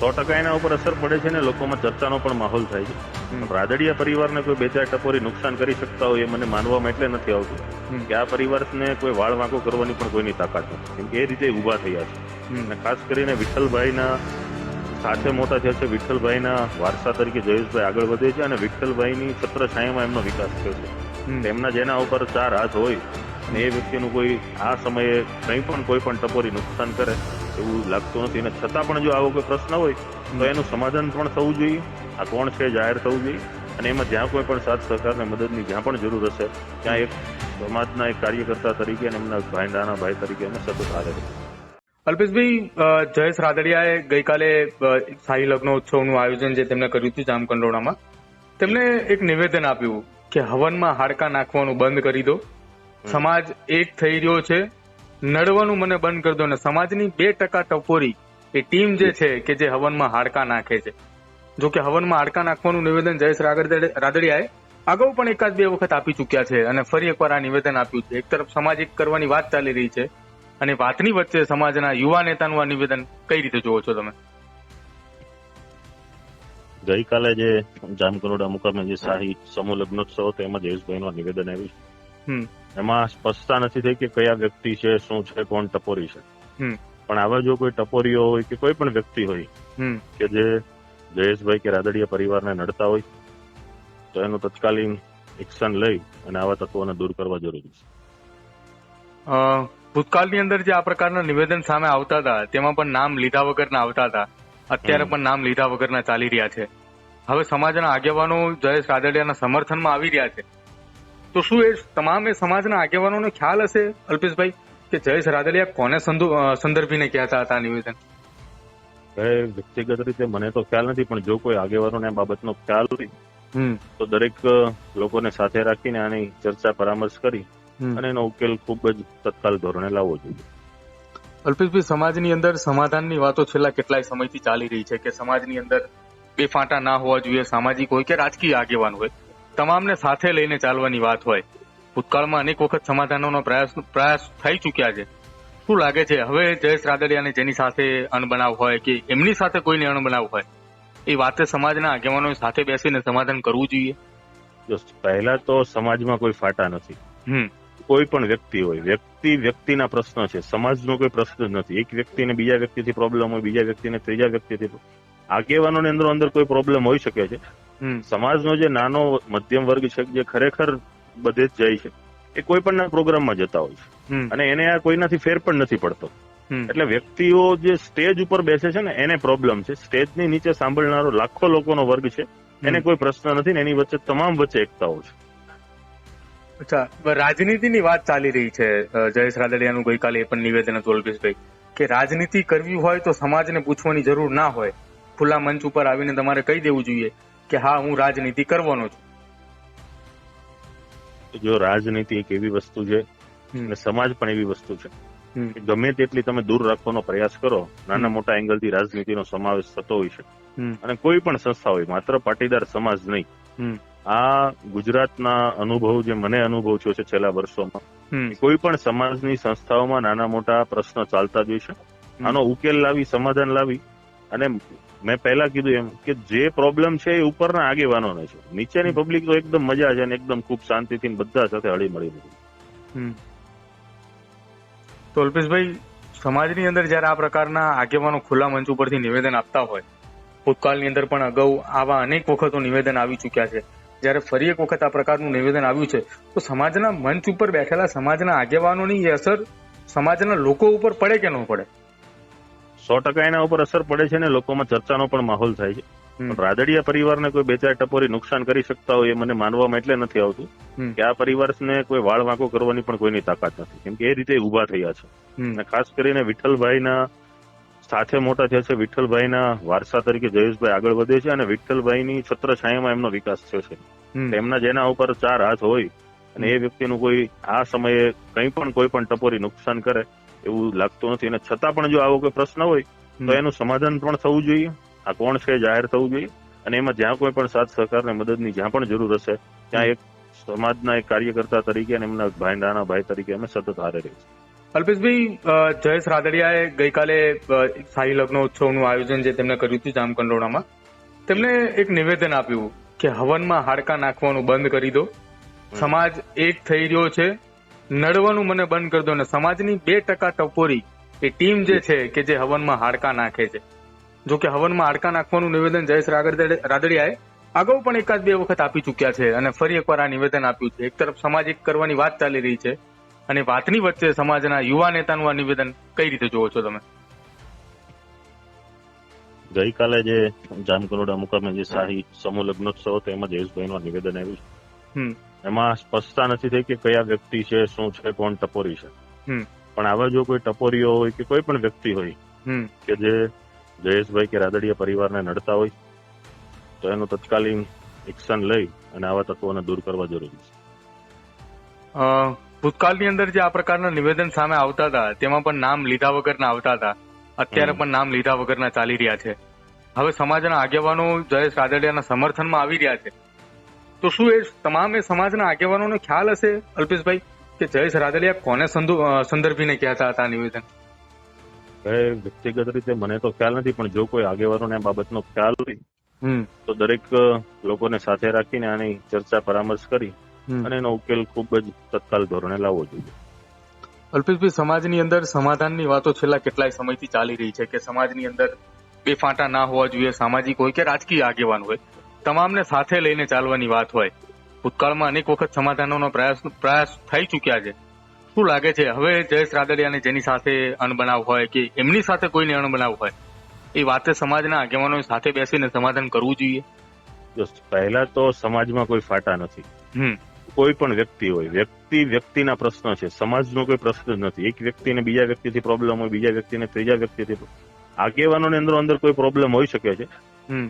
સો ટકા એના ઉપર અસર પડે છે ને લોકોમાં ચર્ચાનો પણ માહોલ થાય છે. રાદડિયા પરિવારને કોઈ બે ચાર ટપોરી નુકસાન કરી શકતા હોય એ મને માનવામાં એટલે નથી આવતું. કે આ પરિવારને કોઈ વાળ વાંકો કરવાની પણ કોઈની તાકાત નથી. કેમ કે એ રીતે ઊભા થયા છે. અને ખાસ કરીને વિઠ્ઠલભાઈના સાથે મોટા થયા છે. વિઠ્ઠલભાઈના વારસા તરીકે જયેશભાઈ આગળ વધે છે અને વિઠ્ઠલભાઈની છત્ર છાયામાં એમનો વિકાસ થયો છે. એમના તેમના જેના ઉપર ચાર હાથ હોય એ વ્યક્તિનું કોઈ આ સમયે કંઈ પણ કોઈ પણ ટપોરી નુકસાન કરે એવું લાગતું નથી. અને છતાં પણ જો આવો કોઈ પ્રશ્ન હોય તો એનું સમાધાન પણ થવું જોઈએ. આ કોણ છે જાહેર થવું જોઈએ. અને એમાં જ્યાં કોઈ પણ સાથ સહકાર અને મદદની જ્યાં પણ જરૂર હશે ત્યાં એક સમાજના એક કાર્યકર્તા તરીકે અને એમના ભાઈ નાના ભાઈ તરીકે અમે સતત હારે અલ્પેશભાઈ જયેશ રાદડિયાએ ગઈકાલે શાહી લગ્ન ઉત્સવનું આયોજન જે તેમણે કર્યું હતું જામકંડોળામાં તેમણે એક નિવેદન આપ્યું કે હવનમાં હાડકા નાખવાનું બંધ કરી દો. સમાજ એક થઈ રહ્યો છે. નડવાનું મને બંધ કરી દો ને સમાજની બે ટકા ટપોરી એ ટીમ જે છે કે જે હવનમાં હાડકા નાખે છે. જો કે હવનમાં હાડકા નાખવાનું નિવેદન જયેશ રાદડિયાએ અગાઉ પણ એકાદ બે વખત આપી ચૂક્યા છે અને ફરી એકવાર આ નિવેદન આપ્યું છે. એક તરફ સમાજ એક કરવાની વાત ચાલી રહી છે અને વાતની વચ્ચે સમાજના યુવા નેતાનું આ નિવેદન કઈ રીતે જોવો છો તમે? ગઈકાલે જે જામકરોડા મુકામે જે શાહી સમૂહ લગ્નોત્સવ હતો એમાં જયેશભાઈનું નિવેદન આવ્યું એમાં સ્પષ્ટતા નથી થઈ કે કયા વ્યક્તિ છે શું છે કોણ ટપોરી છે. પણ આવા જો કોઈ ટપોરીઓ હોય કે કોઈ પણ વ્યક્તિ હોય કે જે જયેશભાઈ કે રાદડિયા પરિવારને નડતા હોય તો એનું તત્કાલીન એક્શન લઈ અને આવા તત્વોને દૂર કરવા જરૂરી છે. ભૂતકાળની અંદર જે આ પ્રકારના નિવેદન સામે આવતા હતા તેમાં પણ નામ લીધા વગરના આવતા હતા. અત્યારે પણ નામ લીધા વગરના ચાલી રહ્યા છે. હવે સમાજના આગેવાનો જયેશ રાદડિયાના સમર્થનમાં આવી રહ્યા છે. તો શું એ તમામ એ સમાજના આગેવાનોને ખ્યાલ હશે? અલ્પેશભાઈ કે જયેશ રાદલિયા કોને સંદર્ભીને કહેતા હતા આ નિવેદન? વ્યક્તિગત રીતે મને તો ખ્યાલ નથી પણ જો કોઈ આગેવાનોને બાબતનો ખ્યાલ હોય તો દરેક લોકોને સાથે રાખીને આની ચર્ચા પરામર્શ કરી અને એનો ઉકેલ ખૂબ જ તત્કાલ ધોરણે લાવવો જોઈએ. અલ્પેશભાઈ સમાજની અંદર સમાધાનની વાતો છેલ્લા કેટલાય સમયથી ચાલી રહી છે કે સમાજની અંદર બે ફાંટા ના હોવા જોઈએ સામાજિક હોય કે રાજકીય આગેવાન હોય. તમામને સાથે લઈને ચાલવાની વાત હોય. ભૂતકાળમાં અનેક વખત સમાધાનોનો પ્રયાસ પ્રયાસ થઈ ચૂક્યા છે. શું લાગે છે હવે જયેશ રાદડિયાને જેની સાથે અણબનાવ હોય કે એમની સાથે કોઈને અણબનાવ હોય? એ વાતે સમાજના આગેવાનો સાથે બેસીને સમાધાન કરવું જોઈએ. જો પહેલા તો સમાજમાં કોઈ ફાટા નથી. કોઈ પણ વ્યક્તિ હોય. વ્યક્તિ વ્યક્તિના પ્રશ્ન છે. સમાજનો કોઈ પ્રશ્ન જ નથી. એક વ્યક્તિને બીજા વ્યક્તિથી પ્રોબ્લેમ હોય બીજા વ્યક્તિને ત્રીજા વ્યક્તિથી આગેવાનોને અંદર અંદર કોઈ પ્રોબ્લેમ હોઈ શકે છે. સમાજનો જે નાનો મધ્યમ વર્ગ છે જે ખરેખર બધે જ જાય છે એ કોઈ પણ પ્રોગ્રામમાં જતા હોય છે. અને એને આ કોઈનાથી ફેર પણ નથી પડતો. એટલે વ્યક્તિઓ જે સ્ટેજ ઉપર બેસે છે ને એને પ્રોબ્લેમ છે. સ્ટેજની નીચે સાંભળનારો લાખો લોકોનો વર્ગ છે એને કોઈ પ્રશ્ન નથી ને એની વચ્ચે તમામ વચ્ચે એકતાઓ છે. અચ્છા રાજનીતિની વાત ચાલી રહી છે જયેશ રાદડિયાનું ગઈકાલે એ પણ નિવેદન હતું અલ્પેશભાઈ કે રાજનીતિ કરવી હોય તો સમાજને પૂછવાની જરૂર ના હોય. ખુલ્લા મંચ ઉપર આવીને તમારે કહી દેવું જોઈએ. કે હા હું રાજનીતિ કરવાનો છું. જો રાજનીતિ એક એવી વસ્તુ છે અને સમાજ પણ એવી વસ્તુ છે ગમે તેટલી તમે દૂર રાખવાનો પ્રયાસ કરો નાના. મોટા એંગલથી રાજનીતિનો સમાવેશ થતો હોય છે. અને કોઈ પણ સંસ્થા હોય માત્ર પાટીદાર સમાજ નહીં. આ ગુજરાતના અનુભવ જે મને અનુભવ થયો છે છેલ્લા વર્ષોમાં કોઈ પણ સમાજની સંસ્થાઓમાં નાના મોટા પ્રશ્નો ચાલતા જ હોય છે. આનો ઉકેલ લાવી સમાધાન લાવી અને મેં પહેલા કીધું એમ કે જે પ્રોબ્લેમ છે એ ઉપરના આગેવાનોને છે. નીચેની પબ્લિક તો એકદમ મજા છે અને એકદમ ખૂબ શાંતિથી બધા સાથે હળી મળીને હમ. તો અલ્પેશભાઈ સમાજની અંદર જ્યારે આ પ્રકારના આગેવાનો ખુલ્લા મંચ ઉપરથી નિવેદન આપતા હોય ભૂતકાળની અંદર પણ અગાઉ આવા અનેક વખતો નિવેદન આવી ચૂક્યા છે. જ્યારે ફરી એક વખત આ પ્રકારનું નિવેદન આવ્યું છે તો સમાજના મંચ ઉપર બેઠેલા સમાજના આગેવાનોની એ અસર સમાજના લોકો ઉપર પડે કે ન પડે? સો ટકા એના ઉપર અસર પડે છે ને લોકોમાં ચર્ચાનો પણ માહોલ થાય છે. પણ રાદડિયા પરિવારને કોઈ બે ચાર ટપોરી નુકસાન કરી શકતા હોય એ મને માનવામાં એટલે નથી આવતું કે આ પરિવારને કોઈ વાળ વાંકો કરવાની પણ કોઈની તાકાત નથી. કેમ કે એ રીતે ઊભા થયા છે. અને ખાસ કરીને વિઠ્ઠલભાઈના સાથે મોટા થયા છે. વિઠ્ઠલભાઈના વારસા તરીકે જયેશભાઈ આગળ વધે છે અને વિઠ્ઠલભાઈની છત્ર છાયામાં એમનો વિકાસ થયો છે. એમના તેમના જેના ઉપર ચાર હાથ હોય અને એ વ્યક્તિનું કોઈ આ સમયે કંઈ પણ કોઈ પણ ટપોરી નુકસાન કરે એવું લાગતું નથી. અને છતાં પણ જો આવો કોઈ પ્રશ્ન હોય તો એનું સમાધાન પણ થવું જોઈએ. આ કોણ છે જાહેર થવું જોઈએ. અને એમાં જ્યાં કોઈ પણ સાથ સહકારને મદદની જ્યાં પણ જરૂર હશે ત્યાં એક સમાજના એક કાર્યકર્તા તરીકે અને એમના ભાઈ નાના ભાઈ તરીકે અમે સતત હારે રહીશું અલ્પેશભાઈ જયેશ રાદડિયાએ ગઈકાલે અ, લગ્ન ઉત્સવનું આયોજન જે તેમણે કર્યું હતું જામકંડોળામાં તેમણે એક નિવેદન આપ્યું કે હવનમાં હાડકા નાખવાનું બંધ કરી દો. સમાજ એક થઈ રહ્યો છે. નડવાનું મને બંધ કરી દો ને સમાજની બે ટકા ટપોરી એ ટીમ જે છે કે જે હવનમાં હાડકા નાખે છે. જો કે હવનમાં હાડકા નાખવાનું નિવેદન જયેશ રાદડિયાએ અગાઉ પણ એકાદ બે વખત આપી ચૂક્યા છે અને ફરી એકવાર આ નિવેદન આપ્યું છે. એક તરફ સમાજ એક કરવાની વાત ચાલી રહી છે અને વાતની વચ્ચે સમાજના યુવા નેતાનું આ નિવેદન કઈ રીતે જોવો છો તમે? ગઈકાલે જે જામકરોડા મુકામે જે શાહી સમૂહ લગ્નોત્સવ હતો એમાં જયેશભાઈનું નિવેદન આવ્યું છે. એમાં સ્પષ્ટતા નથી થઈ કે કયા વ્યક્તિ છે શું છે કોણ ટપોરી છે. પણ આવા જો કોઈ ટપોરીઓ હોય કે કોઈ પણ વ્યક્તિ હોય કે જે જયેશભાઈ કે રાદડિયા પરિવારને નડતા હોય તો એનું તત્કાલીન એક્શન લઈ અને આવા તત્વોને દૂર કરવા જરૂરી છે. ભૂતકાળની અંદર જે આ પ્રકારના નિવેદન સામે આવતા હતા તેમાં પણ નામ લીધા વગરના આવતા હતા. અત્યારે પણ નામ લીધા વગરના ચાલી રહ્યા છે. હવે સમાજના આગેવાનો જયેશ રાદડિયાના સમર્થનમાં આવી રહ્યા છે. તો શું એ તમામે સમાજના આગેવાનોને ખ્યાલ હશે? અલ્પેશભાઈ કે જયેશ રાદલિયા કોને સંદર્ભીને કહેતા હતા નિવેદન? એ વ્યક્તિગત રીતે મને તો ખ્યાલ નથી પણ જો કોઈ આગેવાનોને આ બાબતનો ખ્યાલ હોય તો દરેક લોકોને સાથે રાખીને આની ચર્ચા પરામર્શ કરી અને એનો ઉકેલ ખૂબ જ તત્કાલ ધોરણે લાવવો જોઈએ. અલ્પેશભાઈ સમાજની અંદર સમાધાનની વાતો છેલ્લા કેટલાય સમયથી ચાલી રહી છે કે સમાજની અંદર બે ફાંટા ના હોવા જોઈએ સામાજિક હોય કે રાજકીય આગેવાન હોય. તમામને સાથે લઈને ચાલવાની વાત હોય. ભૂતકાળમાં અનેક વખત સમાધાનોનો પ્રયાસ પ્રયાસ થઈ ચૂક્યા છે. શું લાગે છે હવે જયેશ રાદડિયાને જેની સાથે અણબનાવ હોય કે એમની સાથે કોઈને અણબનાવ હોય? એ વાતે સમાજના આગેવાનો સાથે બેસીને સમાધાન કરવું જોઈએ. જો પહેલા તો સમાજમાં કોઈ ફાટા નથી. કોઈ પણ વ્યક્તિ હોય. વ્યક્તિ વ્યક્તિના પ્રશ્ન છે. સમાજનો કોઈ પ્રશ્ન નથી. એક વ્યક્તિને બીજા વ્યક્તિથી પ્રોબ્લેમ હોય બીજા વ્યક્તિને ત્રીજા વ્યક્તિથી આગેવાનોની અંદર અંદર કોઈ પ્રોબ્લેમ હોઈ શકે છે.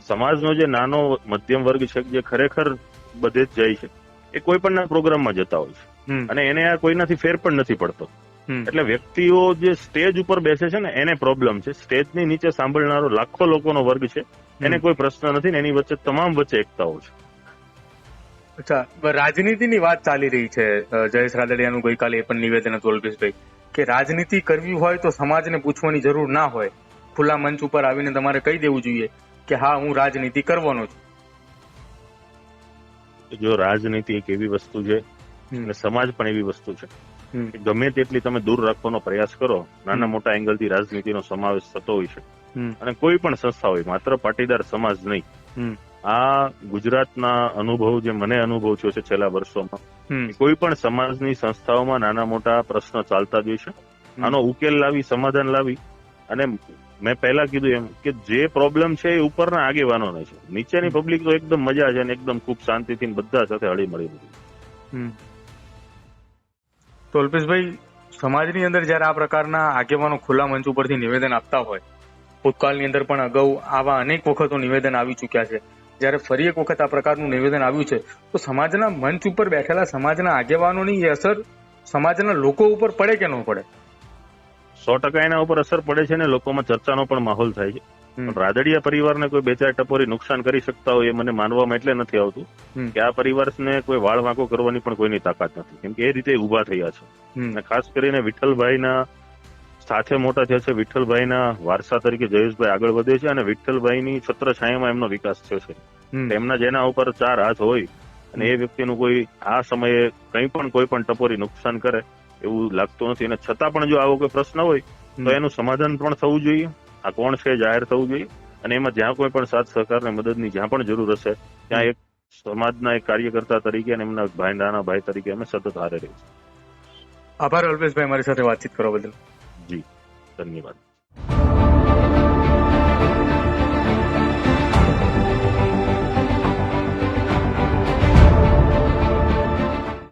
સમાજનો જે નાનો મધ્યમ વર્ગ છે જે ખરેખર બધે જ જાય છે એ કોઈ પણ પ્રોગ્રામમાં જતા હોય છે. અને એને આ કોઈનાથી ફેર પણ નથી પડતો. એટલે વ્યક્તિઓ જે સ્ટેજ ઉપર બેસે છે ને એને પ્રોબ્લેમ છે. સ્ટેજની નીચે સાંભળનારો લાખો લોકોનો વર્ગ છે એને કોઈ પ્રશ્ન નથી ને એની વચ્ચે તમામ વચ્ચે એકતાઓ છે. અચ્છા રાજનીતિની વાત ચાલી રહી છે જયેશ રાદડિયાનું ગઈકાલે એ પણ નિવેદન હતું અલ્પેશભાઈ કે રાજનીતિ કરવી હોય તો સમાજને પૂછવાની જરૂર ના હોય. ખુલ્લા મંચ ઉપર આવીને તમારે કહી દેવું જોઈએ. કે હા હું રાજનીતિ કરવાનો છું. જો રાજનીતિ એક એવી વસ્તુ છે અને સમાજ પણ એવી વસ્તુ છે ગમે તેટલી તમે દૂર રાખવાનો પ્રયાસ કરો નાના મોટા એંગલથી રાજનીતિનો સમાવેશ થતો હોય છે. અને કોઈ પણ સંસ્થા હોય માત્ર પાટીદાર સમાજ નહીં. આ ગુજરાતના અનુભવ જે મને અનુભવ થયો છે છેલ્લા વર્ષોમાં કોઈ પણ સમાજની સંસ્થાઓમાં નાના મોટા પ્રશ્નો ચાલતા જ હોય છે. આનો ઉકેલ લાવી સમાધાન લાવી અને મેં પહેલા કીધું એમ કે જે પ્રોબ્લેમ છે એ ઉપરના આગેવાનોને છે. નીચેની પબ્લિક તો એકદમ મજા છે અને એકદમ ખૂબ શાંતિથી બધા સાથે હળી મળી. તો અલ્પેશભાઈ સમાજની અંદર જ્યારે આ પ્રકારના આગેવાનો ખુલ્લા મંચ ઉપરથી નિવેદન આપતા હોય ભૂતકાળની અંદર પણ અગાઉ આવા અનેક વખતો નિવેદન આવી ચૂક્યા છે. જ્યારે ફરી એક વખત આ પ્રકારનું નિવેદન આવ્યું છે તો સમાજના મંચ ઉપર બેઠેલા સમાજના આગેવાનોની એ અસર સમાજના લોકો ઉપર પડે કે ન પડે? સો ટકા એના ઉપર અસર પડે છે ને લોકોમાં ચર્ચાનો પણ માહોલ થાય છે. પણ રાદડિયા પરિવારને કોઈ બે ચાર ટપોરી નુકસાન કરી શકતા હોય એ મને માનવામાં એટલે નથી આવતું કે આ પરિવારને કોઈ વાળ વાંકો કરવાની પણ કોઈની તાકાત નથી. કેમ કે એ રીતે ઊભા થયા છે. અને ખાસ કરીને વિઠ્ઠલભાઈના સાથે મોટા થયા છે. વિઠ્ઠલભાઈના વારસા તરીકે જયેશભાઈ આગળ વધે છે અને વિઠ્ઠલભાઈની છત્રછાયામાં એમનો વિકાસ થયો છે. એમના જેના ઉપર ચાર હાથ હોય અને એ વ્યક્તિનું કોઈ આ સમયે કંઈ પણ કોઈ પણ ટપોરી નુકસાન કરે એવું લાગતું નથી. અને છતાં પણ જો આવો કોઈ પ્રશ્ન હોય તો એનું સમાધાન પણ થવું જોઈએ. આ કોણ છે જાહેર થવું જોઈએ. અને એમાં જ્યાં કોઈ પણ સાથ સહકાર ને મદદની જ્યાં પણ જરૂર હશે ત્યાં એક સમાજના એક કાર્યકર્તા તરીકે અને એમના ભાઈ નાના ભાઈ તરીકે અમે સતત હારે રહીશું આભાર અલ્પેશભાઈ મારી સાથે વાતચીત કરવા બદલ. જી ધન્યવાદ.